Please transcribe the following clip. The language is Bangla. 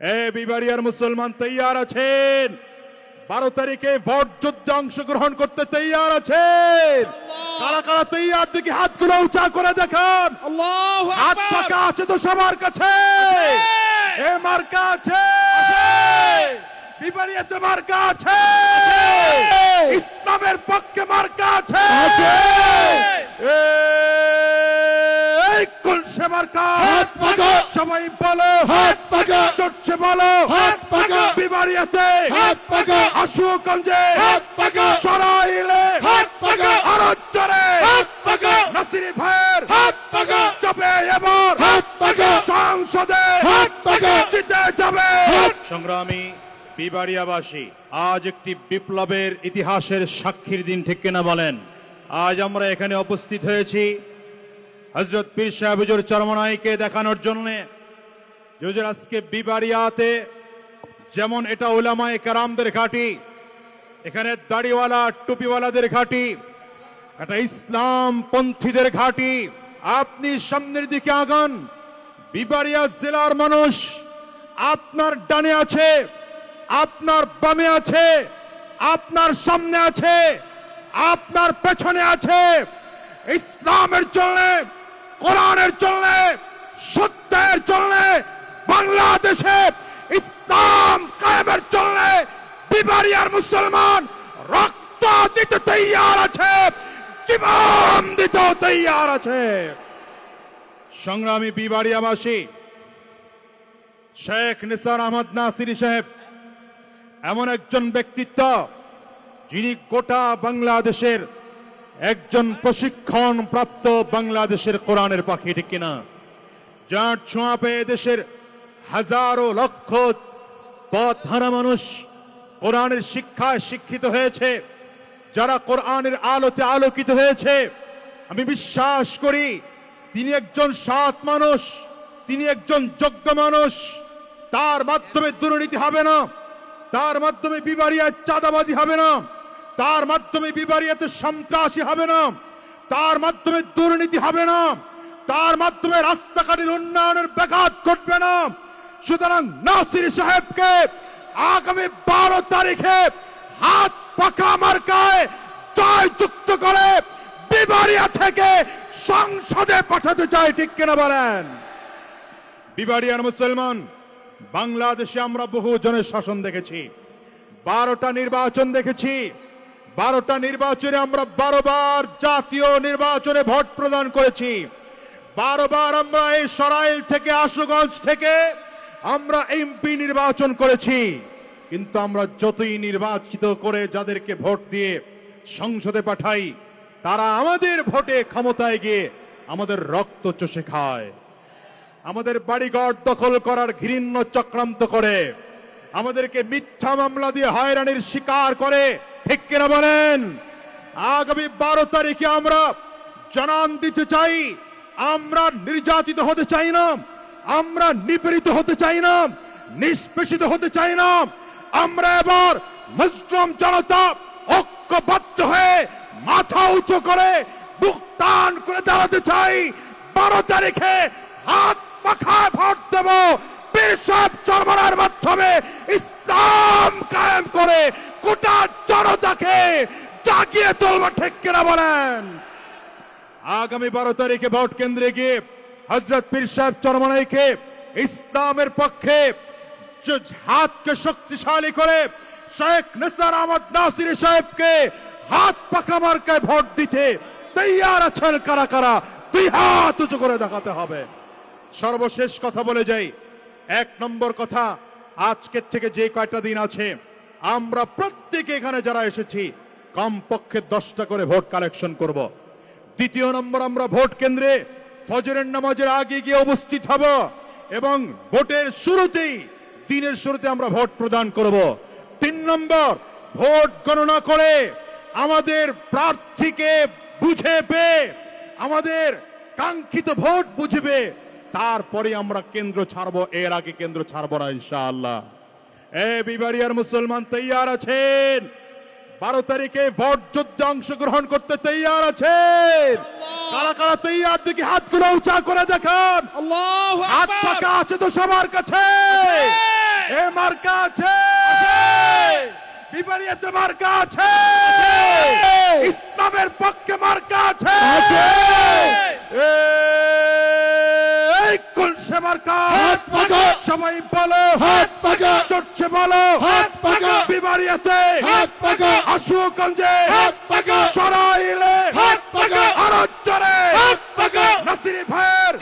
এ বিবারিয়ার মুসলমান তৈয়ার আছেন। বারো তারিখে ভোট যুদ্ধে অংশগ্রহণ করতে তৈয়ার আছেন। কারা কারা তৈয়ার দিকে হাতগুলো উঁচা করে দেখান। হাত পাকা আছে তো সবার কাছে। এ মার্কা আছে। বিপরীতে মার্কা আছে। ইসলামের পক্ষে মার্কা আছে। মার্কা হাত পাকা। সবাই বলো হাত পাকা। চটছে বলো হাত পাকা। বিবারিয়াতে হাত পাকা। আশুগঞ্জে হাত পাকা। সরাইলে হাত পাকা। আরজ্জরে হাত পাকা। নাসিরি ভাইয়ের হাত পাকা যাবে এবার হাত পাকা সংসদে হাত পাকা। জিতে যাবে সংগ্রামী বিবাড়িয়াবাসী আজ একটি বিপ্লবের ইতিহাসের সাক্ষীর দিন ঠিক কিনা বলেন আজ আমরা এখানে উপস্থিত হয়েছি হজরত পীর সাহেব হুজুর চরমনাইকে দেখানোর জন্য হুজুর আজকে বিবাড়িয়াতে যেমন এটা ওলামায়ে কারামদের ঘাঁটি, এখানে দাড়িওয়ালা, টুপিওয়ালাদের ঘাঁটি এটা ইসলাম পন্থীদের ঘাঁটি, আপনি সামনের দিকে আগান বিবারিয়া জেলার মানুষ আপনার ডানে আছে, আপনার বামে আছে, আপনার সামনে আছে, আপনার পেছনে আছে। ইসলামের জন্য কোরআনের জন্য সত্যের জন্য বাংলাদেশে ইসলাম কায়েমের জন্য বিবারিয়ার মুসলমান রক্ত দিতে তৈয়ার আছে, জীবন দিতেও তৈয়ার আছে। সংগ্রামী বিবারিয়াবাসী, শেখ নিসার আহমদ নাসিরি সাহেব এমন একজন ব্যক্তিত্ব যিনি গোটা বাংলাদেশের একজন প্রশিক্ষণ প্রাপ্ত বাংলাদেশের কোরআনের পাখি, ঠিক কিনা? যার ছোঁয়া পেয়ে দেশের হাজারো লক্ষ পথ হারা মানুষ কোরআনের শিক্ষায় শিক্ষিত হয়েছে, যারা কোরআনের আলোতে আলোকিত হয়েছে। আমি বিশ্বাস করি, তিনি একজন সৎ মানুষ, তিনি একজন যোগ্য মানুষ। তার মাধ্যমে দুর্নীতি হবে না, তার মাধ্যমে বিবারিয়ায় চাঁদাবাজি হবে না। তার মাধ্যমে বিবারিয়াতে সন্ত্রাসী হবে না, তার মাধ্যমে দুর্নীতি হবে না, তার মাধ্যমে রাস্তাঘাটের উন্নয়নের ব্যাঘাত ঘটবে না। সুতরাং নাসির সাহেবকে আগামী বারো তারিখে হাত পাকা মার্কায় জয় যুক্ত করে বিবারিয়া থেকে সংসদে পাঠাতে চাই, ঠিক কিনা বলেন? বিবারিয়ার মুসলমান, বাংলাদেশে আমরা বহু জনের শাসন দেখেছি, বারোটা নির্বাচন দেখেছি বারোটা নির্বাচনে আমরা বারো বার জাতীয় নির্বাচনে ভোট প্রদান করেছি। বারোবার আমরা এই সরাইল থেকে, আশুগঞ্জ থেকে আমরা এমপি নির্বাচন করেছি। কিন্তু আমরা যতই নির্বাচিত করে যাদেরকে ভোট দিয়ে সংসদে পাঠাই, তারা আমাদের ভোটে ক্ষমতায় গিয়ে আমাদের রক্ত চষে খায়। আমাদের বাড়িঘর দখল করার ঘৃণ্য চক্রান্ত করে। আমাদেরকে মিথ্যা মামলা দিয়ে হয়রানির শিকার করে। ঠিক কিনা বলেন? আগামী বারো তারিখে আমরা জানান দিতে চাই, আমরা নির্যাতিত হতে চাই না, আমরা নিপীড়িত হতে চাই না, নিষ্পেষিত হতে চাই না, আমরা এবার মুসলিম জনতা ঐক্যবদ্ধ হয়ে মাথা উঁচু করে বুক টান করে দাঁড়াতে চাই। বারো তারিখে হাত পাখায় ভোট দেব পীর সাহেব চরমনার মাধ্যমে ইসলাম কায়েম করে গোটা জনতাকে জাগিয়ে তুলব, ঠিক কিনা বলেন? আগামী বারো তারিখে ভোট কেন্দ্রে গিয়ে হজরত পীর সাহেব চরমনাইকে ইসলামের পক্ষে হাতকে শক্তিশালী করে শেখ নিসার আহমদ নাসির সাহেবকে হাত পাকা মার্কায় ভোট দিতে তৈয়ার আছেন কারা কারা? দুই হাত উঁচু করে দেখাতে হবে। সর্বশেষ কথা বলে যাই। এক নম্বর কথা, আজকের থেকে যে কয়টা দিন আছে? আমরা প্রত্যেকে এখানে যারা এসেছি, কমপক্ষে দশটা করে ভোট কালেকশন করব। দ্বিতীয় নম্বর, আমরা ভোট কেন্দ্রে ফজরের নামাজের আগে গিয়ে উপস্থিত হব এবং ভোটের শুরুতেই, দিনের শুরুতে আমরা ভোট প্রদান করব তিন নম্বর, ভোট গণনা করে আমাদের প্রার্থীকে বুঝে পেয়ে, আমাদের কাঙ্ক্ষিত ভোট বুঝবে তারপরে আমরা কেন্দ্র ছাড়বো, এর আগে কেন্দ্র ছাড়বো না, ইনশাআল্লাহ এ বিবারিয়ার মুসলমান তৈয়ার আছেন। বারো তারিখে ভোট যুদ্ধে অংশগ্রহণ করতে তৈয়ার আছেন। কারা কারা তৈয়ার? দিকে হাতগুলো উঁচা করে দেখান। আল্লাহু হাত পাকা আছে তো সবার কাছে। এ মার্কা আছে। বিপরীতে মার্কা আছে। ইসলামের পক্ষে মার্কা আছে। আছে। এই কোন সে মার্কা হাত পাকা সবাই বলো। হাত পাকা চড়ছে বলো। হাত পাকা বিবারিয়াতে হাত পাকা আশুগঞ্জে হাত পাকা সরাইলে। হাত পাকা আরজ্জরে। জোরে হাত পাকা নাসিরি ভাই